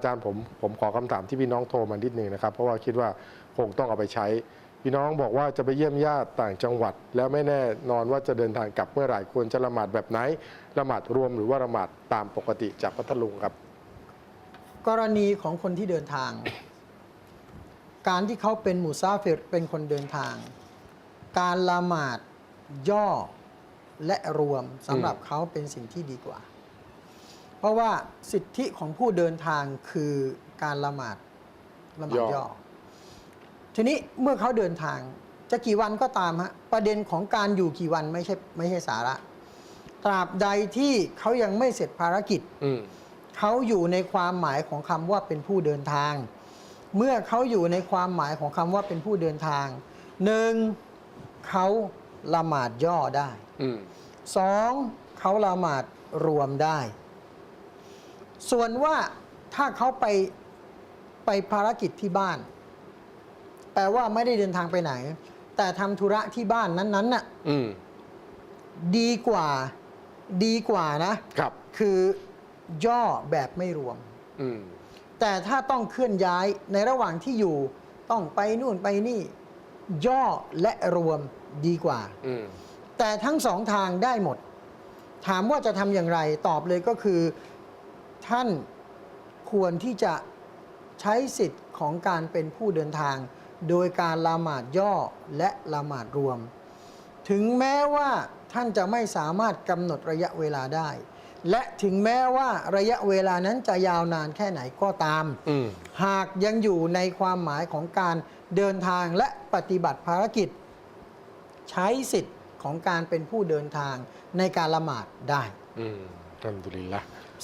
อาจารย์ผมผมขอคำถามที่พี่น้องโทรมานิดนึงนะครับ เพราะว่าคิดว่าคงต้องเอาไปใช้ พี่น้องบอกว่าจะไปเยี่ยมญาติต่างจังหวัด แล้วไม่แน่นอนว่าจะเดินทางกลับเมื่อไหร่ควรจะละหมาดแบบไหนละหมาดรวมหรือว่าละหมาดตามปกติจากพัทลุงครับ กรณีของคนที่เดินทาง การที่เขาเป็นหมูซาฟิรเป็นคนเดินทาง การละหมาดย่อและรวมสำหรับเขาเป็นสิ่งที่ดีกว่า เพราะว่าสิทธิของผู้เดินทางคือการละหมาดละหมาดย่อย่อ ทีนี้เมื่อเขาเดินทางจะกี่วันก็ตามฮะประเด็นของการอยู่กี่วันไม่ใช่ไม่ใช่สาระ ตราบใดที่เขายังไม่เสร็จภารกิจ อืม เขาอยู่ในความหมายของคำว่าเป็นผู้เดินทาง เมื่อเขาอยู่ในความหมายของคำว่าเป็นผู้เดินทางหนึ่งเขาละหมาดย่อได้อืม สองเขาละหมาดรวมได้ ส่วนว่าถ้าเขาไปไปภารกิจที่บ้าน แปลว่าไม่ได้เดินทางไปไหน แต่ทำธุระที่บ้านนั้นๆน่ะอืมดีกว่าดีกว่านะ ครับ คือย่อแบบไม่รวม อืม แต่ถ้าต้องเคลื่อนย้ายในระหว่างที่อยู่ ต้องไปนู่นไปนี่ ย่อและรวมดีกว่า อืม แต่ทั้งสองทางได้หมด ถามว่าจะทำอย่างไรตอบเลยก็คือ ท่านควรที่จะใช้สิทธิ์ของการเป็นผู้เดินทาง โดยการละหมาดย่อและละหมาดรวม ถึงแม้ว่าท่านจะไม่สามารถกำหนดระยะเวลาได้ และถึงแม้ว่าระยะเวลานั้นจะยาวนานแค่ไหนก็ตามอืมหากยังอยู่ในความหมายของการเดินทางและปฏิบัติภารกิจ ใช้สิทธิ์ของการเป็นผู้เดินทางในการละหมาดได้ อืมอัลฮัมดุลิลละ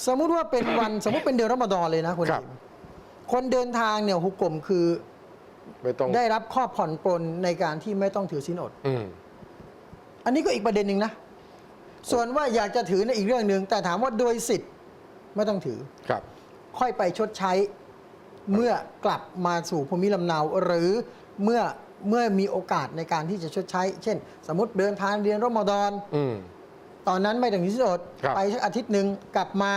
สมมุติว่าเป็นวัน สมมติเป็นเดือนรอมฎอนเลยนะคุณครับ อิมคนเดินทางเนี่ยหุกกลมคือไม่ต้องได้รับข้อผ่อนปลนในการที่ไม่ต้องถือศีลอด อืม อันนี้ก็อีกประเด็นหนึ่งนะ ส่วนว่าอยากจะถือในอีกเรื่องหนึ่งแต่ถามว่าโดยสิทธิ์ไม่ต้องถือ ครับ ค่อยไปชดใช้เมื่อกลับมาสู่ภูมิลำเนา หรือเมื่อเมื่อมีโอกาสในการที่จะชดใช้ เช่น สมมติเดินทางเรียนรอมฎอน อืม ตอนนั้นไม่ถึงที่สุดครับ ไปสักอาทิตย์หนึ่งกลับมา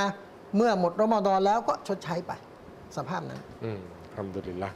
เมื่อหมดรอมฎอนแล้วก็ชดใช้ไป สภาพนั้น อืมอัลฮัมดุลิลละ